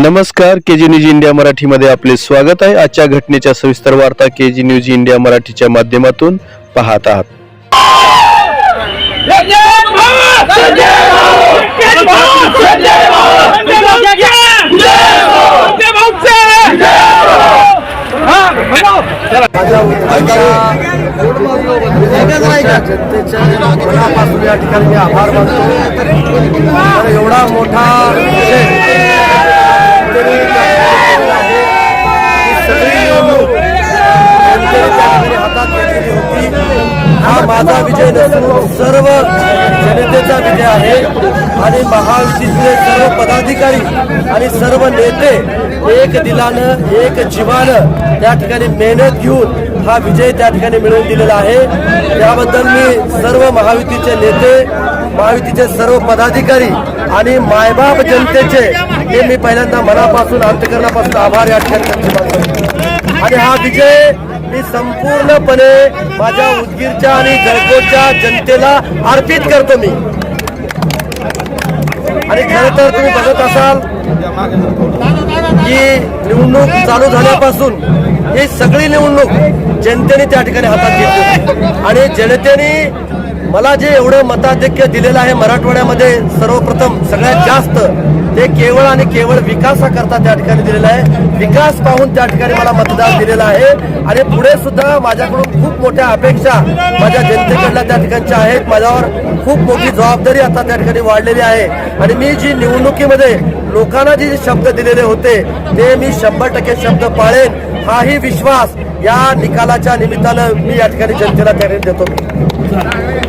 नमस्कार के जी news India मराठीमध्ये आपले स्वागत आहे. आजच्या घटनेच्या सविस्तर वार्ता के जी न्यूज इंडिया मराठीच्या माध्यमातून पाहत आहात. जनतेच्या या ठिकाणी मी आभार मानतो. एवढा मोठा माझा विजय नसून सर्व जनतेचा विजय आहे. आणि महायुतीतले सर्व पदाधिकारी आणि सर्व नेते एक दिलानं एक जीवानं त्या ठिकाणी मेहनत घेऊन हा विजय त्या ठिकाणी मिळवून दिलेला आहे. त्याबद्दल मी सर्व महायुतीचे नेते महायुतीचे सर्व पदाधिकारी आणि मायबाप जनतेचे हे मी पहिल्यांदा मनापासून अंतकरणापासून आभार या ठिकाणी आणि हा विजय मी संपूर्णपणे माझ्या उदगीरच्या आणि जळकोटच्या जनतेला अर्पित करतो मी. आणि खरं तर तुम्ही बघत असाल की निवडणूक चालू झाल्यापासून ही सगळी निवडणूक जनतेने त्या ठिकाणी हातात घेतली आणि जनतेने मला जे एवढं मताधिक्य दिलेलं आहे मराठवाड्यामध्ये सर्वप्रथम सगळ्यात जास्त ते केवळ आणि केवळ विकासाकरता त्या ठिकाणी दिलेलं आहे. विकास पाहून त्या ठिकाणी मला मतदान दिलेलं आहे. आणि पुढे सुद्धा माझ्याकडून खूप मोठ्या अपेक्षा माझ्या जनतेकडल्या त्या ठिकाणच्या आहेत. माझ्यावर खूप मोठी जबाबदारी आता त्या ठिकाणी वाढलेली आहे. आणि मी जी निवडणुकीमध्ये लोकांना जे शब्द दिलेले होते ते मी शंभर टक्के शब्द पाळेन. हाही विश्वास या निकालाच्या निमित्तानं मी या ठिकाणी जनतेला त्या देतो.